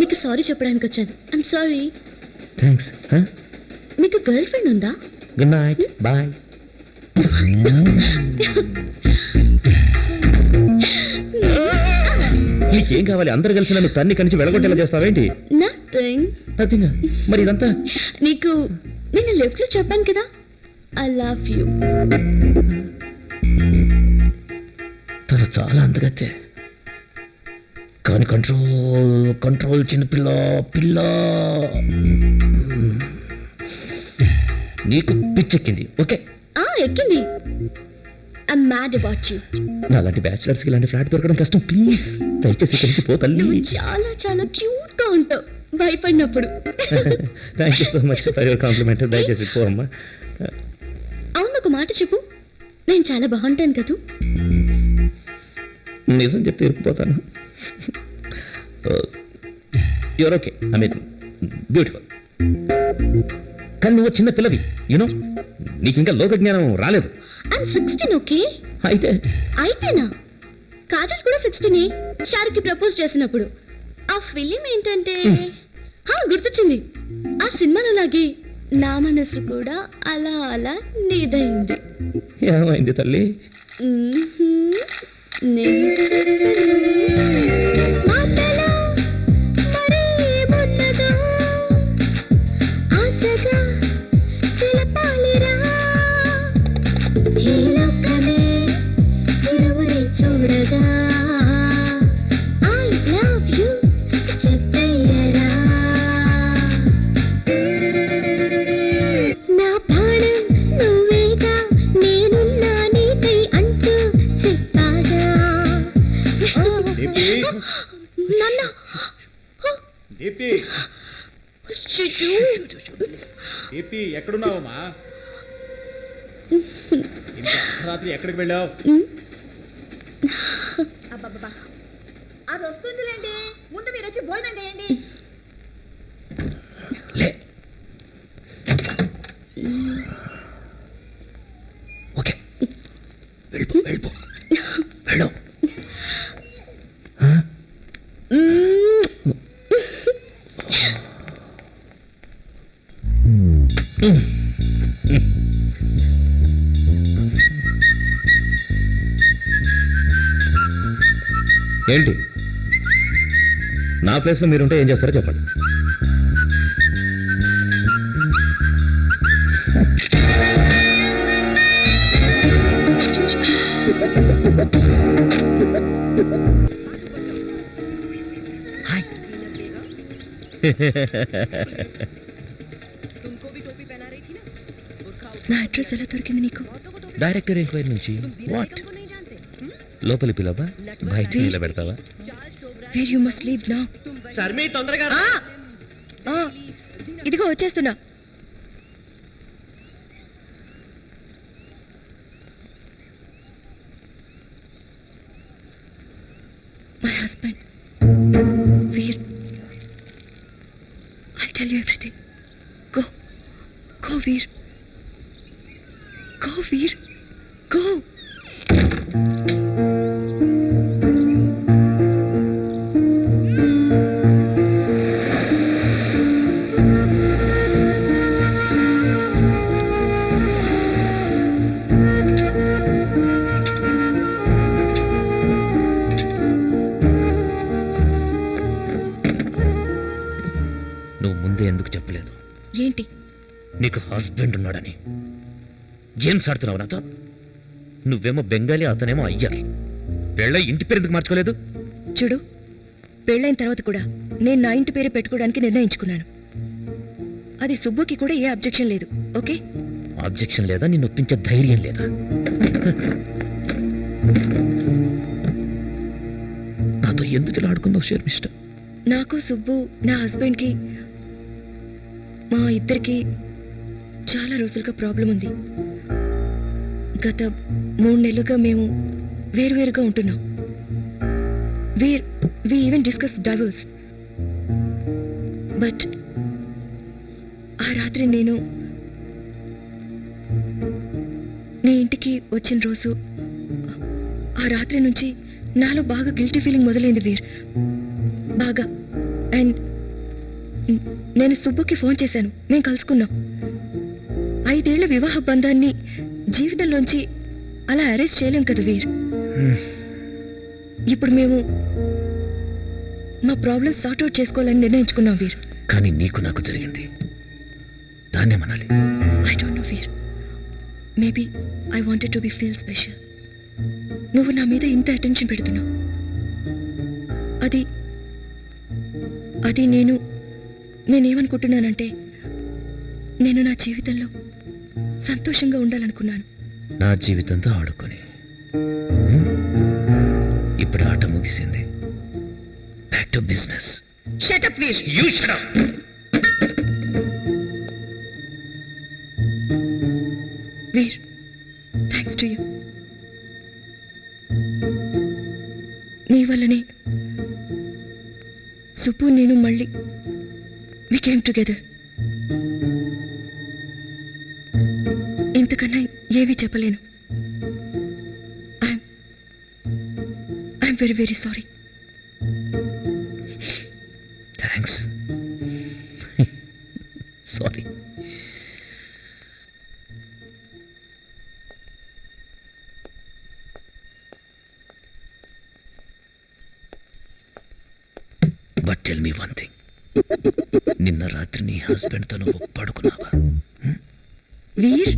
మీకు సారీ చెప్పడానికి వచ్చాను. ఐమ్ సారీ థ్యాంక్స్ మీకు గర్ల్ ఫ్రెండ్ ఉందా? గుడ్ నైట్ బాయ్ నీకేం కావాలి? అందరు కలిసి నన్ను తన్ని కనిచి వెళ్ళగొట్టేలా చేస్తావేంటి నథింగ్ నథింగ్ మరి ఇదంతా? నీకు నేను లెఫ్ట్లో చెప్పాను కదా? ఐ లవ్ యూ తను చాలా అందగత్తే. కానీ కంట్రోల్ కంట్రోల్ చిన్నపిల్ల పిల్ల నీకు పిచ్చెక్కింది ఓకే? ఆ ఎక్కింది. ఐ మ్యాడ్ అబౌట్ యూ నా లాంటి బ్యాచిలర్స్కి ఇలాంటి ఫ్లాట్ దొరకడం కష్టం ప్లీజ్. దయచేసి ఇక్కడి నుంచి పో నువ్వు తల్లి చాలా చాలా క్యూట్గా ఉంటావు. భయపడినప్పుడు. Thank you so much for your compliment దయచేసి పో అమ్మా ఒక మాట చెప్పు. నేను చాలా బాగుంటాను కదూ. నిజం చెప్తే ఇరుక్కుపోతాను. You're okay I mean beautiful కానీ నువ్వు చిన్న పిల్లవి యూనో నీకు ఇంకా లోక జ్ఞానం రాలేదు. ఐమ్ సిక్స్టీన్ ఓకే అయితే? అయితేనా? కాజల్ కూడా సిక్స్టీనే షారుఖ్ ప్రపోజ్ చేసినప్పుడు. ఆ ఫిలిం ఏంటంటే? హా గుర్తొచ్చింది. ఆ సినిమాలో లాగే నా మనసు కూడా అలా అలా నీదైంది ఏమైంది తల్లి. నేను చెప్పను. దీప్తి. నాన్న దీప్తి ఎక్కడున్నావమ్మా? ఇంత అర్ధరాత్రి ఎక్కడికి వెళ్ళావు. అది వస్తుందిలేండి. ముందు మీరు వచ్చి భోజనం చేయండి. లే. ఓకే. వెళ్ళిపో వెళ్ళిపో. ఏంటి? నా ప్లేస్లో మీరుంటే ఏం చేస్తారో చెప్పండి. నా అడ్రస్ ఎలా దొరికింది నీకు? డైరెక్టర్ ఎంక్వైరీ నుంచి. వాట్ లోపలి పిల్లవా బయట నిలబెడతావా? Where you must leave now Sharmi తొందరగా ఇదిగో వచ్చేస్తున్నా. My husband Veer I tell you everything go go Veer go Veer go నువ్వు ముందే ఎందుకు చెప్పలేదు? ఏంటి? నీకు హస్బెండ్ ఉన్నాడని. ఏం సాడుతున్నావు నాతో? నువ్వేమో బెంగాలీ అతనేమో అయ్యర్. పెళ్ళ ఇంటి పేరు ఎందుకు మార్చుకోలేదు? చూడు పెళ్ళైన తర్వాత కూడా నేను నా ఇంటి పేరు పెట్టుకోవడానికి నిర్ణయించుకున్నాను. అది సుబ్బుకి కూడా ఏ అబ్జెక్షన్ లేదు ఓకే? ఆబ్జెక్షన్ లేదా? నిన్ను ఒప్పించే ధైర్యం లేదా? నాతో ఎందుకు ఇలా ఆడుకున్నావు నాకు సుబ్బు నా హస్బెండ్కి మా ఇద్దరికి చాలా రోజులుగా ప్రాబ్లం ఉంది. గత మూడు నెలలుగా మేము వేరువేరుగా ఉంటున్నాం. Where we even discuss divorce but ఆ రాత్రి నేను నీ ఇంటికి వచ్చిన రోజు ఆ రాత్రి నుంచి నాలో బాగా గిల్టీ ఫీలింగ్ మొదలైంది వీర్. బాగా. అండ్ నేను సుబ్బుకి ఫోన్ చేశాను. మేము కలుసుకున్నాం. ఐదేళ్ళ వివాహ బంధాన్ని జీవితంలోంచి అలా అరెస్ట్ చేయలేం కదా వీర్. ఇప్పుడు మేము మా ప్రాబ్లమ్స్ సార్ట్అవుట్ చేసుకోవాలని నిర్ణయించుకున్నాం వీర్. కానీ నీకు నాకు జరిగింది. దాన్నే Manali. I don't know Veer. Maybe I wanted to be feel special నువ్వు నా మీద ఇంత అటెన్షన్ పెడుతున్నావు. అది అది నేను నేనేమనుకుంటున్నానంటే నేను నా జీవితంలో సంతోషంగా ఉండాలనుకున్నాను. నా జీవితంతో ఆడుకొని? ఇప్పుడు ఆట ముగిసింది. Back to business shut up Veer you Veer thanks to you నీ వల్లనే సుబ్బు నేను మళ్ళీ వి కేమ్ టుగెదర్ ఇంతకన్నా ఏమీ చెప్పలేను. I'm very very sorry thanks sorry రాత్రి నీ హస్బెండ్తో నువ్వు పడుకున్నావా? Veer?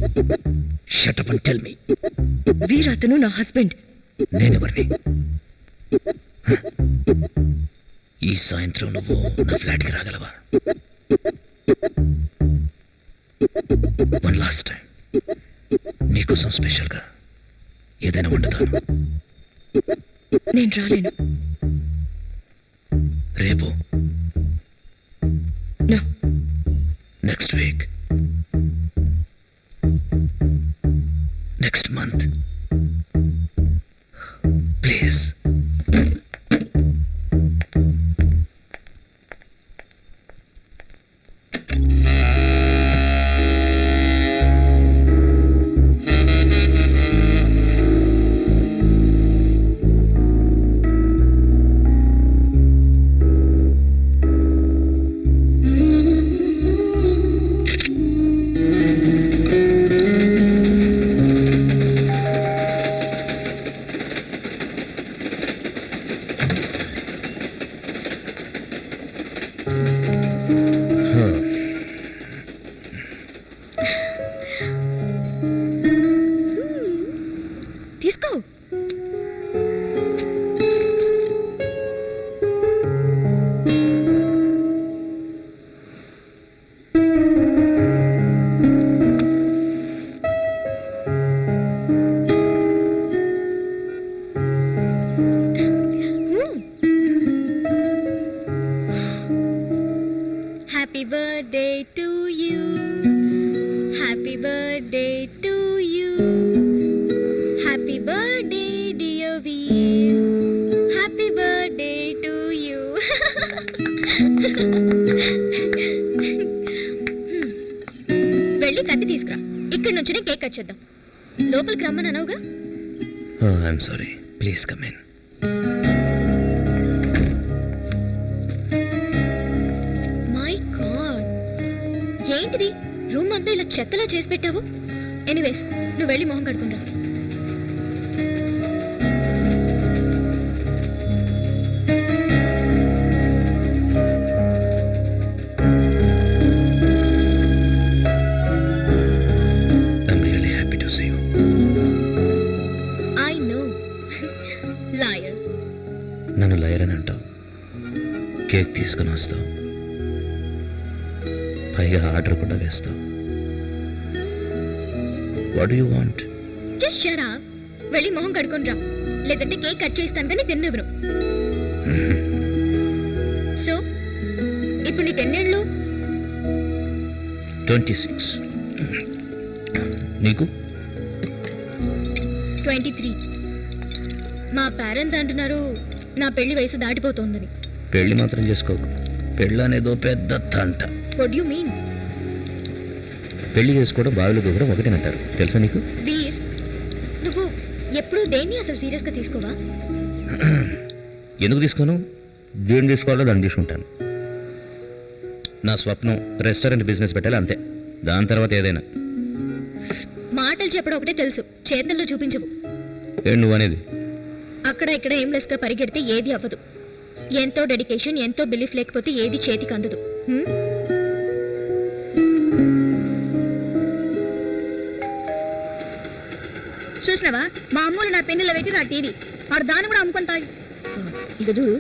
Shut up and tell me Veer అతను నా హస్బెండ్ హ? ఈ సాయంత్రం నువ్వు నా ఫ్లాట్కి రాగలవా? వన్ లాస్ట్ టైం నీకోసం స్పెషల్గా ఏదైనా వండుతాను. నేను రాలేను. రేపు. No next week, next month. లోపలికి రమ్మని అనవుగా? I'm sorry please come in my god ఏంటిది? రూమ్ అంతా ఇలా చెత్తలా చేసి పెట్టావు? ఎనీవేస్ నువ్వు వెళ్ళి మొహం కడుకుంటా తీసుకుని వస్తావు పైగా ఆర్డర్ కూడా వేస్తావు వాట్ యు వాంట్ జస్ట్ షరా వెళ్ళి మొహం కడుకొని రా. లేదంటే కేక్ కట్ చేస్తాను కానీ తిన్నెవరు సో ఇప్పుడు నీకు ఎన్నేళ్ళు? ట్వంటీ సిక్స్ నీకు? ట్వంటీ త్రీ మా పేరెంట్స్ అంటున్నారు నా పెళ్ళి వయసు దాటిపోతోందని. పెళ్ళి మాత్రం చేసుకోకు. పెళ్ళి అనేదో పెద్ద తంట. యు మీన్ పెళ్ళి చేసుకోవడం బావిలో దూకడం ఒకటేనంటారు. తెలుసా నీకు? వీర్ ఎప్పుడు దేన్ని అసలు సీరియస్గా తీసుకోవా? ఎందుకు తీసుకోను? దేని తీసుకోవాలో? దాన్ని తీసుకుంటాను. నా స్వప్నం రెస్టారెంట్ బిజినెస్ పెట్టాలి అంతే. దాని తర్వాత ఏదైనా. మాటలు చెప్పడం ఒకటే తెలుసు. చేతల్లో చూపించవు. నువ్వు అనేది? అక్కడ ఇక్కడ ఏం లెస్గా పరిగెడితే ఏది అవ్వదు. ఎంతో డెడికేషన్ ఎంతో బిలీఫ్ లేకపోతే ఏది చేతికి అందదు? చూసినావా? మా అమ్మోళ్ళు నా పెన్నులో పెట్టి నా టీవీ. ఆడు దాన్ని కూడా ఆ, ఇక చూడు.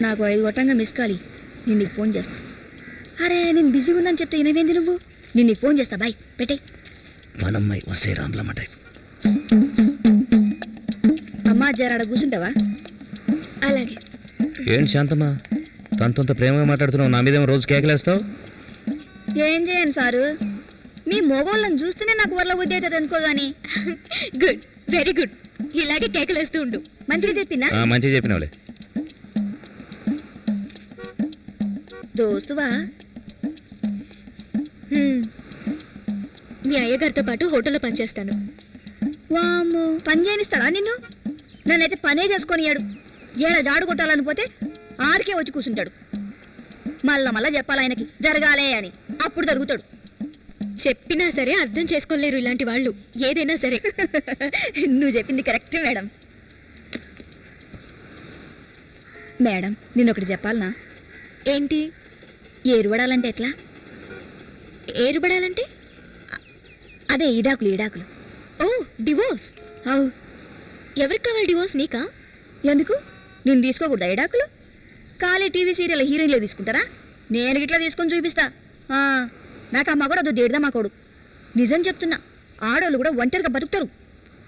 నాకు ఐదు గొట్టంగా మిస్ కాలి నేను నీకు ఫోన్ చేస్తా. అరే నేను బిజీగా ఉందని చెప్తే వినవేంది నువ్వు? నేను నీకు ఫోన్ చేస్తా. బాయ్. పెట్టే మనమ్మాయి వస్తే రామ్లమ్మ టైప్ అమ్మా జరాడ కూర్చుంటావా అలాగే. ఏంటి శాంతమ్మా? తనతో ప్రేమగా మాట్లాడుతున్నావు. నా మీదేమో రోజు కేకలేస్తావు? ఏం చేయను సారు. మీ మొగోళ్ళని చూస్తేనే నాకు వరల బుద్ధి అవుతుంది అనుకో గాని. గుడ్. Very good. ఇలాగే కేకలేస్తూ ఉండు. మంచిగా చెప్పిందా ఆ, మంచిగా చెప్పినావులే. దోస్తువా? హ్మ్. మీ అయ్యగారితో పాటు హోటల్లో పనిచేస్తాను. వామ్మో పని చేయనిస్తాడా నిన్ను? నన్నైతే పనే చేసుకొని ఏడు జాడు కొట్టాలని పోతే ఆడికే వచ్చి కూర్చుంటాడు మళ్ళా మళ్ళా చెప్పాలి ఆయనకి జరగాలే అని. అప్పుడు జరుగుతాడు. చెప్పినా సరే అర్థం చేసుకోలేరు ఇలాంటి వాళ్ళు. ఏదైనా సరే. నువ్వు చెప్పింది కరెక్ట్ మేడం. మేడం నేను ఒకటి చెప్పాలనా? ఏంటి? ఏరువడాలంటే ఎట్లా? ఏరుబడాలంటే? అదే ఈడాకులు ఈడాకులు. ఓ డివోర్స్. అవు ఎవరికి కావాలి డివోర్స్ నీకా? ఎందుకు? నేను తీసుకోకూడదా ఈడాకులు ఖాళీ టీవీ సీరియల్ హీరోయిన్లే తీసుకుంటారా? నేను ఇట్లా తీసుకొని చూపిస్తా. నాకు ఆ మగడు అదో దేడదా మాకోడు. నిజం చెప్తున్నా ఆడవాళ్ళు కూడా ఒంటరిగా బతుకుతారు.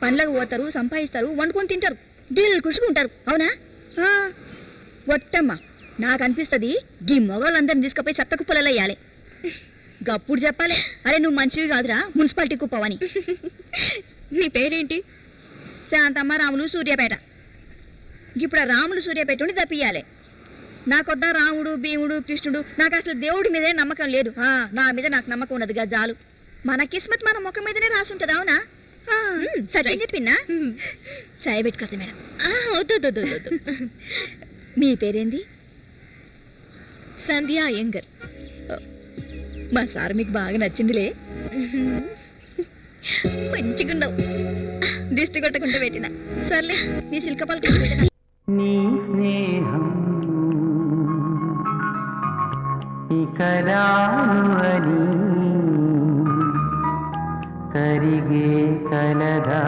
పనులకు పోతారు సంపాదిస్తారు వండుకొని తింటారు. డీలు కుసుకుంటారు అవునా? ఒట్టమ్మ నాకు అనిపిస్తుంది గీ మొగోళ్ళందరిని తీసుకుపోయి సత్త కుప్పలలో వేయాలి. గప్పుడు చెప్పాలి. అరే నువ్వు మంచివి కాదురా మున్సిపాలిటీ కుప్పవని నీ పేరేంటి? శాంతమ్మ రాములు సూర్యాపేట. ఇప్పుడు ఆ రాములు సూర్యాపేట ఉండి తప్పియాలి నాకొద్దా రాముడు భీముడు కృష్ణుడు? నాకు అసలు దేవుడి మీదే నమ్మకం లేదు. ఆ, నా మీద నాకు నమ్మకం ఉన్నది గజాలు మన కిస్మత్ మన ముఖం మీదనే రాసి ఉంటుంది అవునా సత్యం చెప్పిందా. చాయ్ పెట్టుకొస్తా మేడం. వద్దు. మీ పేరేంది? సంధ్య అయ్యంగర్ మా సార్ మీకు బాగా నచ్చిందిలే. మంచిగున్నావు. దిష్టి కొట్టకుండా పెట్టిన. సర్లే నీ సిల్క పలక నీ స్నేహం ఇక రాను అని కరిగే కలదా